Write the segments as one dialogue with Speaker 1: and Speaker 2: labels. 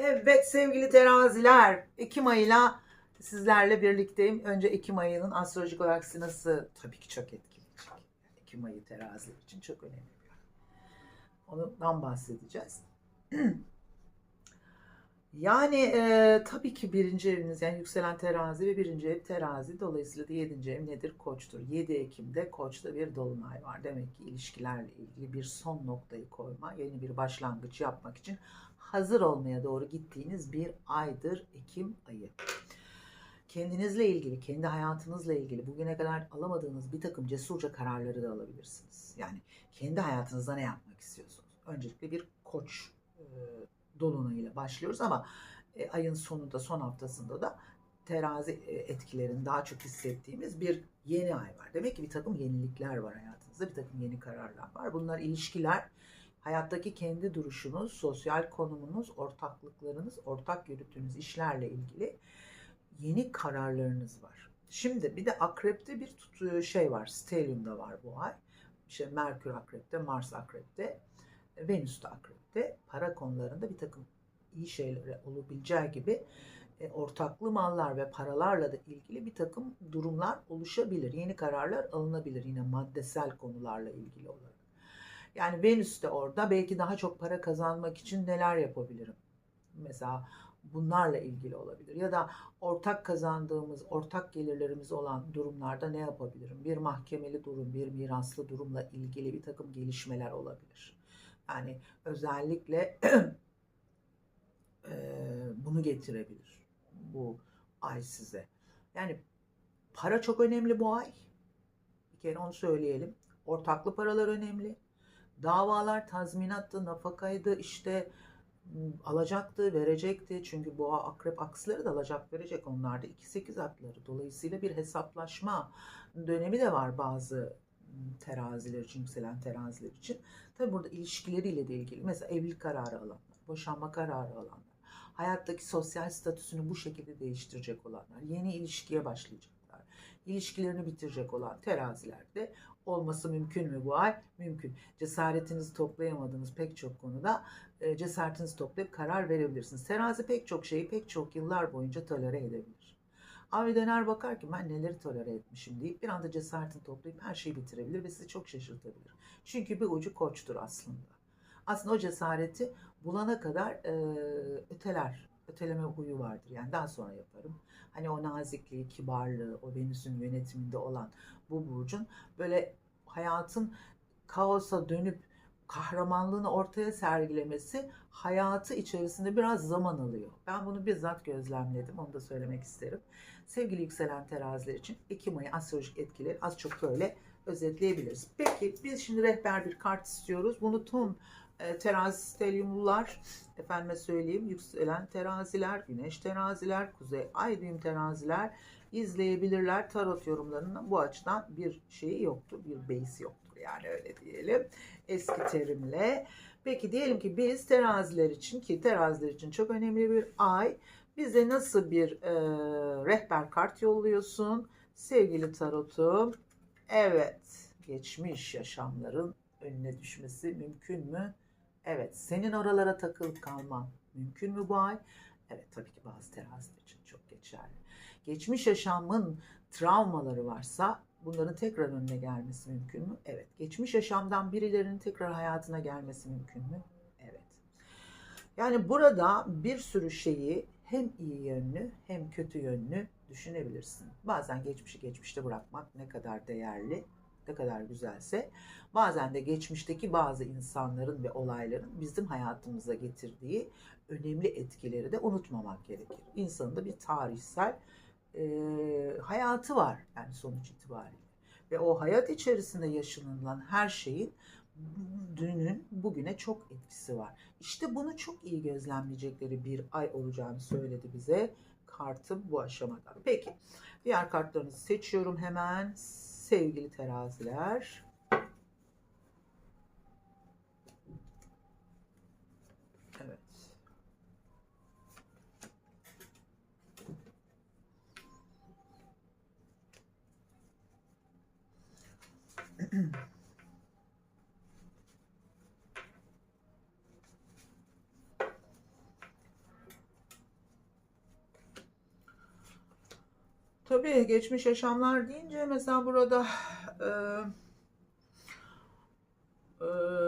Speaker 1: Evet sevgili teraziler, Ekim ayıyla sizlerle birlikteyim. Önce Ekim ayının astrolojik olarak sizi nasıl tabii ki çok etkileyecek. Ekim ayı teraziler için çok önemli bir ay. Ondan bahsedeceğiz. Yani e, tabii ki birinci eviniz yani yükselen terazi ve birinci ev terazi. Dolayısıyla da yedinci ev nedir? Koçtur. 7 Ekim'de Koç'ta bir dolunay var. Demek ki ilişkilerle ilgili bir son noktayı koyma, yeni bir başlangıç yapmak için hazır olmaya doğru gittiğiniz bir aydır Ekim ayı. Kendinizle ilgili, kendi hayatınızla ilgili bugüne kadar alamadığınız bir takım cesurca kararları da alabilirsiniz. Yani kendi hayatınızda ne yapmak istiyorsunuz? Öncelikle bir koç e, dolunayıyla başlıyoruz ama e, ayın sonunda, son haftasında da terazi e, etkilerini daha çok hissettiğimiz bir yeni ay var. Demek ki bir takım yenilikler var hayatınızda, bir takım yeni kararlar var. Bunlar ilişkiler, hayattaki kendi duruşunuz, sosyal konumunuz, ortaklıklarınız, ortak yürüttüğünüz işlerle ilgili yeni kararlarınız var. Şimdi bir de akrepte bir tut- şey var, stelyumda var bu ay. İşte Merkür akrepte, Mars akrepte, Venüs de akrepte. Para konularında bir takım iyi şeyler olabileceği gibi e, ortaklı mallar ve paralarla da ilgili bir takım durumlar oluşabilir. Yeni kararlar alınabilir yine maddesel konularla ilgili olarak. Yani Venüs de orada belki daha çok para kazanmak için neler yapabilirim? Mesela bunlarla ilgili olabilir. Ya da ortak kazandığımız, ortak gelirlerimiz olan durumlarda ne yapabilirim? Bir mahkemeli durum, bir miraslı durumla ilgili bir takım gelişmeler olabilir. Yani özellikle bunu getirebilir bu ay size. Yani para çok önemli bu ay. Bir kere onu söyleyelim. Ortaklı paralar önemli. Davalar tazminattı, nafakaydı, işte alacaktı, verecekti. Çünkü boğa, akrep aksları da alacak, verecek. Onlar da 2-8 hakları. Dolayısıyla bir hesaplaşma dönemi de var bazı teraziler için, yükselen teraziler için. Tabii burada ilişkileriyle de ilgili. Mesela evlilik kararı alanlar, boşanma kararı alanlar, hayattaki sosyal statüsünü bu şekilde değiştirecek olanlar, yeni ilişkiye başlayacaklar, ilişkilerini bitirecek olan terazilerde olması mümkün mü bu ay? Mümkün. Cesaretinizi toplayamadığınız pek çok konuda e, cesaretinizi toplayıp karar verebilirsiniz. Terazi pek çok şeyi pek çok yıllar boyunca tolere edebilir. Abi döner bakar ki ben neleri tolere etmişim deyip bir anda cesaretini toplayıp her şeyi bitirebilir ve sizi çok şaşırtabilir. Çünkü bir ucu koçtur aslında. Aslında o cesareti bulana kadar e, öteler, öteleme huyu vardır. Yani daha sonra yaparım. Hani o nazikliği, kibarlığı, o Venüs'ün yönetiminde olan bu burcun böyle hayatın kaosa dönüp kahramanlığını ortaya sergilemesi hayatı içerisinde biraz zaman alıyor. Ben bunu bizzat gözlemledim. Onu da söylemek isterim. Sevgili yükselen teraziler için Ekim ayı astrolojik etkileri az çok böyle özetleyebiliriz. Peki biz şimdi rehber bir kart istiyoruz. Bunu tüm e, terazi stelyumlular, efendime söyleyeyim yükselen teraziler, güneş teraziler, kuzey ay düğüm teraziler izleyebilirler. Tarot yorumlarının bu açıdan bir şeyi yoktur, bir base yoktur yani öyle diyelim eski terimle. Peki diyelim ki biz teraziler için ki teraziler için çok önemli bir ay bize nasıl bir e, rehber kart yolluyorsun sevgili tarotum? Evet, geçmiş yaşamların önüne düşmesi mümkün mü? Evet, senin oralara takılıp kalman mümkün mü bu ay? Evet, tabii ki bazı teraziler için çok geçerli. Geçmiş yaşamın travmaları varsa bunların tekrar önüne gelmesi mümkün mü? Evet. Geçmiş yaşamdan birilerinin tekrar hayatına gelmesi mümkün mü? Evet. Yani burada bir sürü şeyi hem iyi yönlü hem kötü yönlü düşünebilirsin. Bazen geçmişi geçmişte bırakmak ne kadar değerli, ne kadar güzelse, bazen de geçmişteki bazı insanların ve olayların bizim hayatımıza getirdiği önemli etkileri de unutmamak gerekir. İnsanın da bir tarihsel e, hayatı var yani sonuç itibariyle. Ve o hayat içerisinde yaşanılan her şeyin dünün bugüne çok etkisi var. İşte bunu çok iyi gözlemleyecekleri bir ay olacağını söyledi bize kartım bu aşamada. Peki diğer kartlarınızı seçiyorum hemen sevgili teraziler. Evet. Tabii geçmiş yaşamlar deyince mesela burada e, e,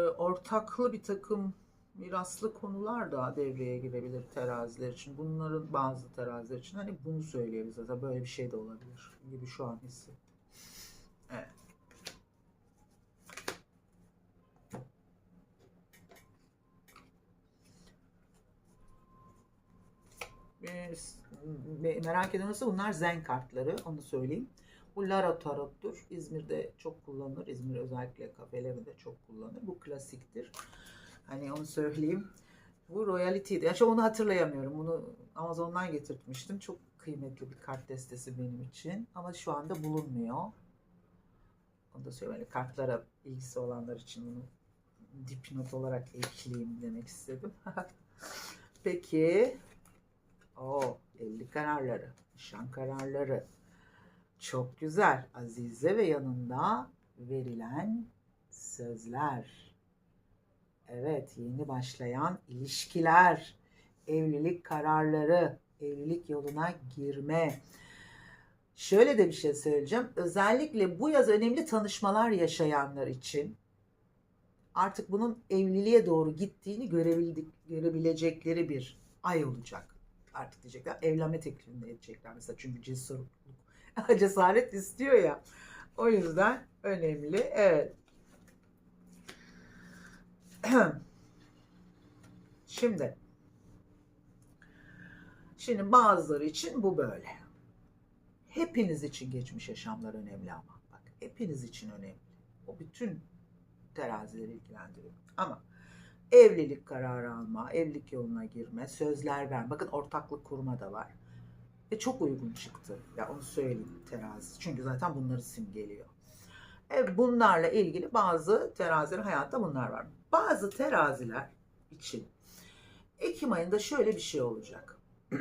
Speaker 1: ortaklı bir takım miraslı konular da devreye girebilir teraziler için. Bunların bazı teraziler için hani bunu söyleyebiliriz. Zaten böyle bir şey de olabilir gibi şu an hissettim. Evet. Me- merak ediyorsa bunlar zen kartları onu söyleyeyim. Bu Lara Tarot'tur. İzmir'de çok kullanılır. İzmir özellikle kafelerinde çok kullanılır. Bu klasiktir. Hani onu söyleyeyim. Bu Royality'di. Gerçi onu hatırlayamıyorum. Bunu Amazon'dan getirtmiştim. Çok kıymetli bir kart destesi benim için. Ama şu anda bulunmuyor. Onu da söyleyeyim. Hani kartlara ilgisi olanlar için bunu dipnot olarak ekleyeyim demek istedim. Peki. O evlilik kararları, nişan kararları. Çok güzel. Azize ve yanında verilen sözler. Evet, yeni başlayan ilişkiler, evlilik kararları, evlilik yoluna girme. Şöyle de bir şey söyleyeceğim. Özellikle bu yaz önemli tanışmalar yaşayanlar için artık bunun evliliğe doğru gittiğini görebildik, görebilecekleri bir ay olacak. Artık diyecekler evlenme teklifini edecekler mesela çünkü cesurluk, cesaret istiyor ya. O yüzden önemli. Evet. Şimdi şimdi bazıları için bu böyle. Hepiniz için geçmiş yaşamlar önemli ama. Bak hepiniz için önemli. O bütün terazileri ilgilendiriyor. Ama evlilik kararı alma, evlilik yoluna girme, sözler verme. Bakın ortaklık kurma da var. Ve çok uygun çıktı. Ya onu söyleyeyim terazi. Çünkü zaten bunları simgeliyor. E, bunlarla ilgili bazı terazilerin hayatta bunlar var. Bazı teraziler için Ekim ayında şöyle bir şey olacak.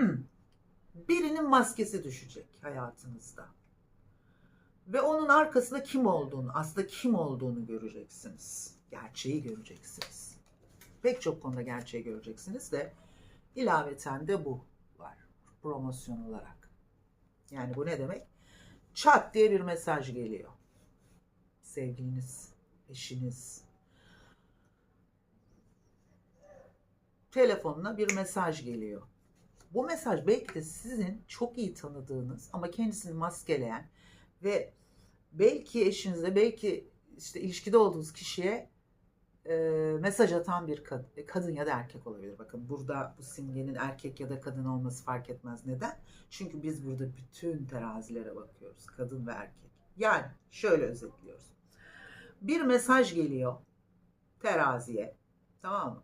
Speaker 1: Birinin maskesi düşecek hayatınızda. Ve onun arkasında kim olduğunu, aslında kim olduğunu göreceksiniz. Gerçeği göreceksiniz. Pek çok konuda gerçeği göreceksiniz de ilaveten de bu var promosyon olarak. Yani bu ne demek? Çat diye bir mesaj geliyor. Sevgiliniz, eşiniz, telefonuna bir mesaj geliyor. Bu mesaj belki de sizin çok iyi tanıdığınız ama kendisini maskeleyen ve belki eşinize, belki işte ilişkide olduğunuz kişiye e, mesaj atan bir kad- kadın ya da erkek olabilir. Bakın burada bu simgenin erkek ya da kadın olması fark etmez. Neden? Çünkü biz burada bütün terazilere bakıyoruz. Kadın ve erkek. Yani şöyle özetliyoruz. Bir mesaj geliyor teraziye. Tamam mı?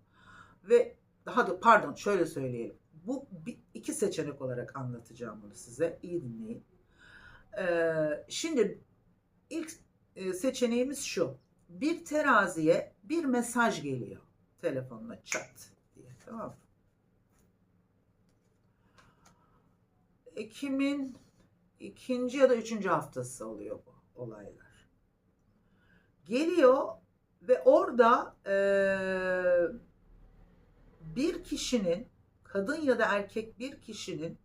Speaker 1: Ve daha da pardon şöyle söyleyelim. Bu iki seçenek olarak anlatacağım bunu size. İyi dinleyin. Ee, şimdi ilk e, seçeneğimiz şu. Bir teraziye bir mesaj geliyor. Telefonla çat diye. Tamam mı? Ekim'in ikinci ya da üçüncü haftası oluyor bu olaylar. Geliyor ve orada eee bir kişinin kadın ya da erkek bir kişinin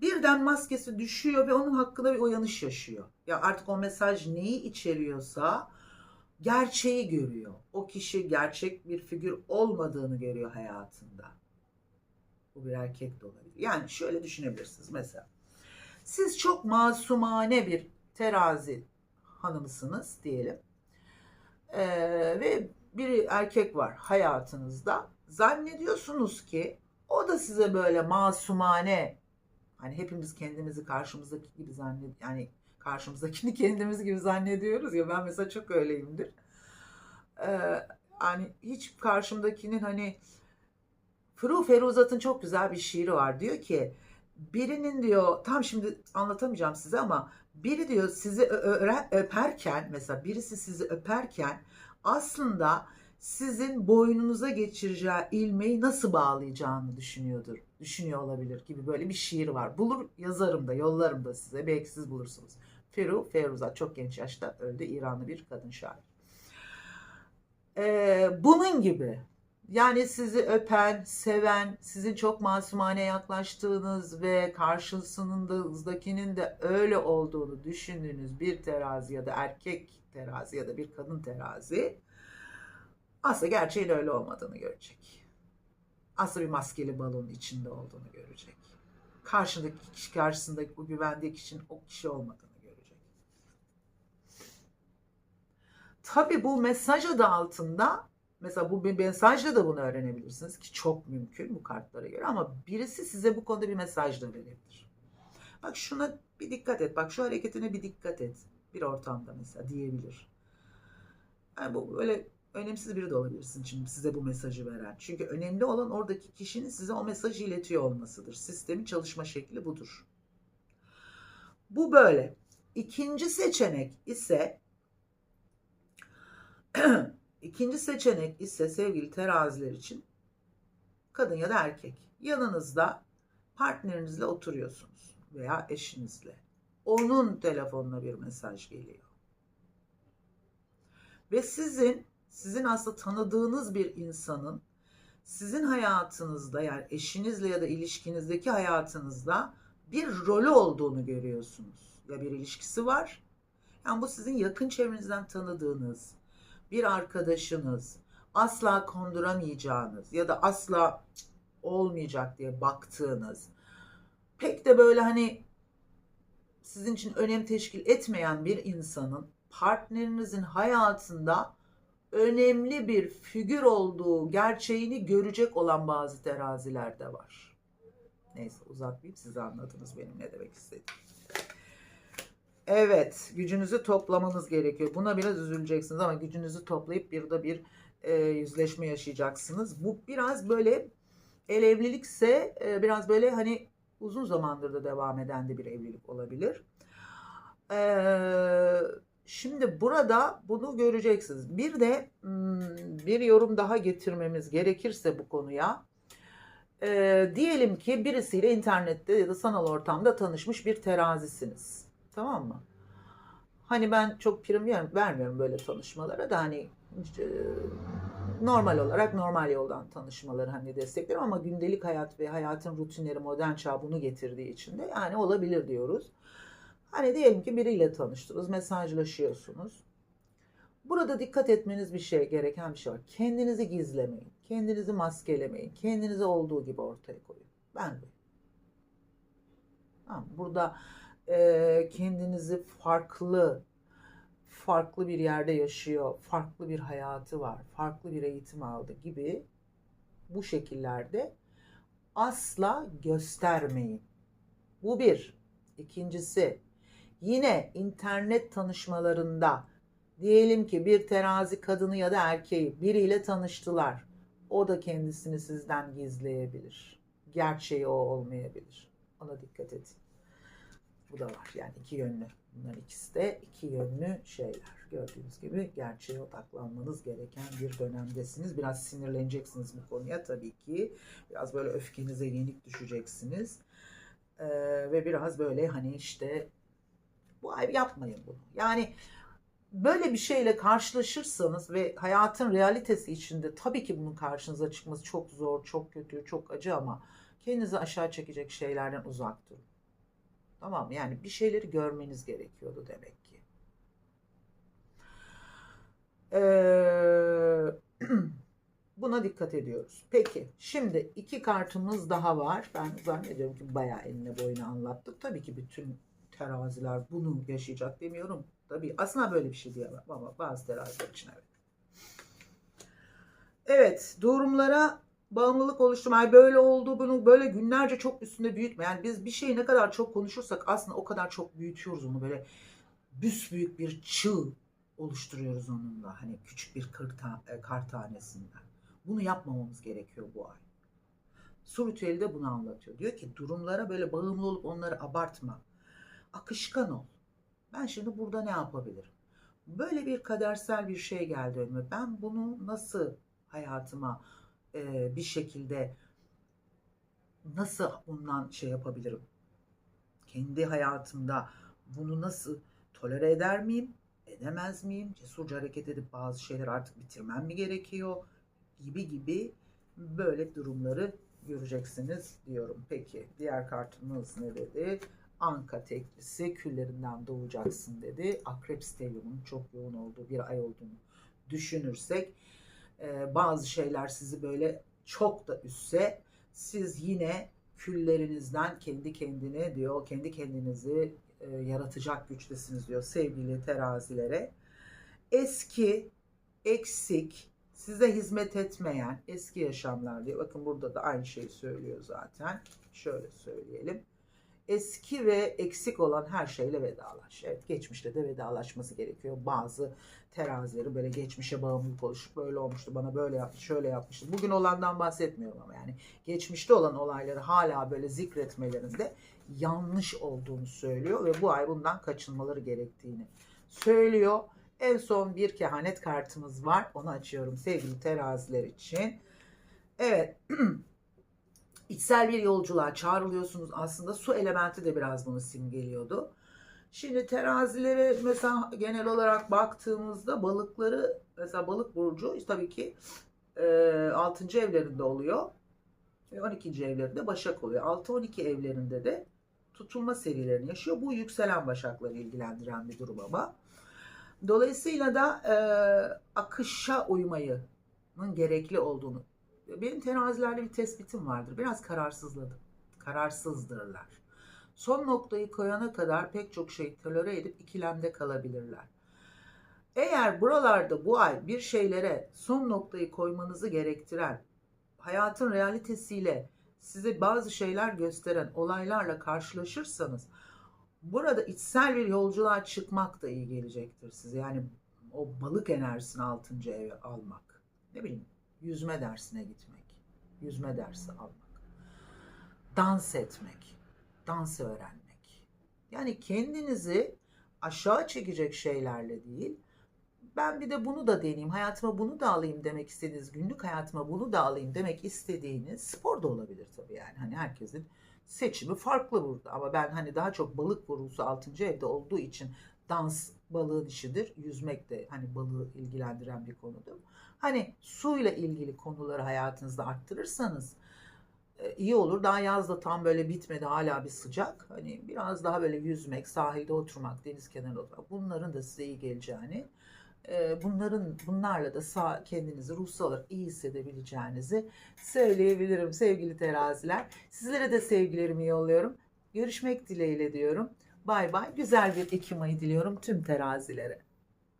Speaker 1: birden maskesi düşüyor ve onun hakkında bir uyanış yaşıyor. Ya artık o mesaj neyi içeriyorsa gerçeği görüyor. O kişi gerçek bir figür olmadığını görüyor hayatında. Bu bir erkek de olabilir. Yani şöyle düşünebilirsiniz mesela. Siz çok masumane bir terazi hanımısınız diyelim. Ee, ve bir erkek var hayatınızda zannediyorsunuz ki o da size böyle masumane hani hepimiz kendimizi karşımızdaki gibi zannet yani karşımızdakini kendimiz gibi zannediyoruz ya ben mesela çok öyleyimdir. Ee, hani hiç karşımdakinin hani Fru Feruzat'ın çok güzel bir şiiri var. Diyor ki birinin diyor tam şimdi anlatamayacağım size ama biri diyor sizi öperken mesela birisi sizi öperken aslında sizin boynunuza geçireceği ilmeği nasıl bağlayacağını düşünüyordur. Düşünüyor olabilir gibi böyle bir şiir var. Bulur yazarım da yollarım da size. Belki siz bulursunuz. Feru Feruza çok genç yaşta öldü. İranlı bir kadın şair. Ee, bunun gibi Yani sizi öpen, seven, sizin çok masumane yaklaştığınız ve karşısınızdakinin de öyle olduğunu düşündüğünüz bir terazi ya da erkek terazi ya da bir kadın terazi aslında gerçeğin öyle olmadığını görecek. Aslında bir maskeli balonun içinde olduğunu görecek. Karşındaki kişi karşısındaki bu güvendiği kişinin o kişi olmadığını Tabii bu mesaj adı altında mesela bu bir mesajla da bunu öğrenebilirsiniz ki çok mümkün bu kartlara göre ama birisi size bu konuda bir mesaj da verebilir. Bak şuna bir dikkat et. Bak şu hareketine bir dikkat et. Bir ortamda mesela diyebilir. Yani bu böyle önemsiz biri de olabilirsin şimdi size bu mesajı veren. Çünkü önemli olan oradaki kişinin size o mesajı iletiyor olmasıdır. Sistemin çalışma şekli budur. Bu böyle. İkinci seçenek ise ikinci seçenek ise sevgili teraziler için kadın ya da erkek yanınızda partnerinizle oturuyorsunuz veya eşinizle. Onun telefonuna bir mesaj geliyor. Ve sizin sizin aslında tanıdığınız bir insanın sizin hayatınızda yani eşinizle ya da ilişkinizdeki hayatınızda bir rolü olduğunu görüyorsunuz. Ya bir ilişkisi var. Yani bu sizin yakın çevrenizden tanıdığınız bir arkadaşınız, asla konduramayacağınız ya da asla olmayacak diye baktığınız pek de böyle hani sizin için önem teşkil etmeyen bir insanın partnerinizin hayatında önemli bir figür olduğu gerçeğini görecek olan bazı teraziler de var. Neyse uzatmayayım siz anladınız benim ne demek istediğimi. Evet gücünüzü toplamanız gerekiyor. Buna biraz üzüleceksiniz ama gücünüzü toplayıp bir de bir e, yüzleşme yaşayacaksınız. Bu biraz böyle el evlilikse e, biraz böyle hani uzun zamandır da devam eden de bir evlilik olabilir. Eee Şimdi burada bunu göreceksiniz. Bir de bir yorum daha getirmemiz gerekirse bu konuya. E, diyelim ki birisiyle internette ya da sanal ortamda tanışmış bir terazisiniz. Tamam mı? Hani ben çok prim vermiyorum böyle tanışmalara da hani normal olarak normal yoldan tanışmaları hani destekliyorum ama gündelik hayat ve hayatın rutinleri modern çağ bunu getirdiği için de yani olabilir diyoruz. Hani diyelim ki biriyle tanıştınız, mesajlaşıyorsunuz. Burada dikkat etmeniz bir şey gereken bir şey var. Kendinizi gizlemeyin. Kendinizi maskelemeyin. Kendinizi olduğu gibi ortaya koyun. Ben de. Tamam, burada e, kendinizi farklı farklı bir yerde yaşıyor, farklı bir hayatı var, farklı bir eğitim aldı gibi bu şekillerde asla göstermeyin. Bu bir. İkincisi Yine internet tanışmalarında diyelim ki bir terazi kadını ya da erkeği biriyle tanıştılar. O da kendisini sizden gizleyebilir. Gerçeği o olmayabilir. Ona dikkat edin. Bu da var. Yani iki yönlü. Bunlar ikisi de iki yönlü şeyler. Gördüğünüz gibi gerçeğe odaklanmanız gereken bir dönemdesiniz. Biraz sinirleneceksiniz bu konuya tabii ki. Biraz böyle öfkenize yenik düşeceksiniz. Ee, ve biraz böyle hani işte bu ay yapmayın bunu. Yani böyle bir şeyle karşılaşırsanız ve hayatın realitesi içinde tabii ki bunun karşınıza çıkması çok zor, çok kötü, çok acı ama kendinizi aşağı çekecek şeylerden uzak durun. Tamam? Yani bir şeyleri görmeniz gerekiyordu demek ki. Ee, buna dikkat ediyoruz. Peki şimdi iki kartımız daha var. Ben zannediyorum ki bayağı eline boyuna anlattık. Tabii ki bütün teraziler bunu yaşayacak demiyorum. Tabii aslında böyle bir şey diyemem ama bazı teraziler için evet. Evet durumlara bağımlılık oluşturma. böyle oldu bunu böyle günlerce çok üstünde büyütme. Yani biz bir şeyi ne kadar çok konuşursak aslında o kadar çok büyütüyoruz onu böyle büyük bir çığ oluşturuyoruz onunla. Hani küçük bir kır, ta, e, kar tanesinden. Bunu yapmamamız gerekiyor bu ay. Su ritüeli de bunu anlatıyor. Diyor ki durumlara böyle bağımlı olup onları abartma akışkan ol. Ben şimdi burada ne yapabilirim? Böyle bir kadersel bir şey geldi önüme. Ben bunu nasıl hayatıma bir şekilde nasıl bundan şey yapabilirim? Kendi hayatımda bunu nasıl tolere eder miyim? Edemez miyim? Cesurca hareket edip bazı şeyler artık bitirmem mi gerekiyor? gibi gibi böyle durumları göreceksiniz diyorum. Peki diğer kartımız ne dedi? Anka teklisi küllerinden doğacaksın dedi. Akrep stelyumunun çok yoğun olduğu bir ay olduğunu düşünürsek e, bazı şeyler sizi böyle çok da üstse siz yine küllerinizden kendi kendine diyor kendi kendinizi e, yaratacak güçtesiniz diyor sevgili terazilere. Eski, eksik, size hizmet etmeyen eski yaşamlar diyor. Bakın burada da aynı şeyi söylüyor zaten. Şöyle söyleyelim. Eski ve eksik olan her şeyle vedalaş. Evet geçmişte de vedalaşması gerekiyor. Bazı terazileri böyle geçmişe bağımlılık oluşup böyle olmuştu. Bana böyle yaptı, şöyle yapmıştı. Bugün olandan bahsetmiyorum ama yani geçmişte olan olayları hala böyle zikretmelerinde yanlış olduğunu söylüyor ve bu ay bundan kaçınmaları gerektiğini söylüyor. En son bir kehanet kartımız var. Onu açıyorum sevgili teraziler için. Evet. İçsel bir yolculuğa çağrılıyorsunuz. Aslında su elementi de biraz bunu simgeliyordu. Şimdi terazilere mesela genel olarak baktığımızda balıkları mesela balık burcu tabii ki e, 6. evlerinde oluyor. Ve 12. evlerinde başak oluyor. 6-12 evlerinde de tutulma serilerini yaşıyor. Bu yükselen başakları ilgilendiren bir durum ama. Dolayısıyla da e, akışa uymayının gerekli olduğunu. Benim terazilerde bir tespitim vardır. Biraz kararsızladım. Kararsızdırlar. Son noktayı koyana kadar pek çok şey tolere edip ikilemde kalabilirler. Eğer buralarda bu ay bir şeylere son noktayı koymanızı gerektiren, hayatın realitesiyle size bazı şeyler gösteren olaylarla karşılaşırsanız burada içsel bir yolculuğa çıkmak da iyi gelecektir size. Yani o balık enerjisini 6. eve almak. Ne bileyim yüzme dersine gitmek. Yüzme dersi almak. Dans etmek. Dans öğrenmek. Yani kendinizi aşağı çekecek şeylerle değil, ben bir de bunu da deneyeyim, hayatıma bunu da alayım demek istediğiniz, günlük hayatıma bunu da alayım demek istediğiniz spor da olabilir tabii yani. Hani herkesin seçimi farklı burada ama ben hani daha çok balık vurgusu 6. evde olduğu için dans balığın işidir. Yüzmek de hani balığı ilgilendiren bir konudur. Hani suyla ilgili konuları hayatınızda arttırırsanız e, iyi olur. Daha yaz da tam böyle bitmedi hala bir sıcak. Hani biraz daha böyle yüzmek, sahilde oturmak, deniz kenarında oturmak bunların da size iyi geleceğini e, bunların bunlarla da sağ, kendinizi ruhsal olarak iyi hissedebileceğinizi söyleyebilirim sevgili teraziler. Sizlere de sevgilerimi yolluyorum. Görüşmek dileğiyle diyorum. Bay bay. Güzel bir Ekim ayı diliyorum tüm terazilere.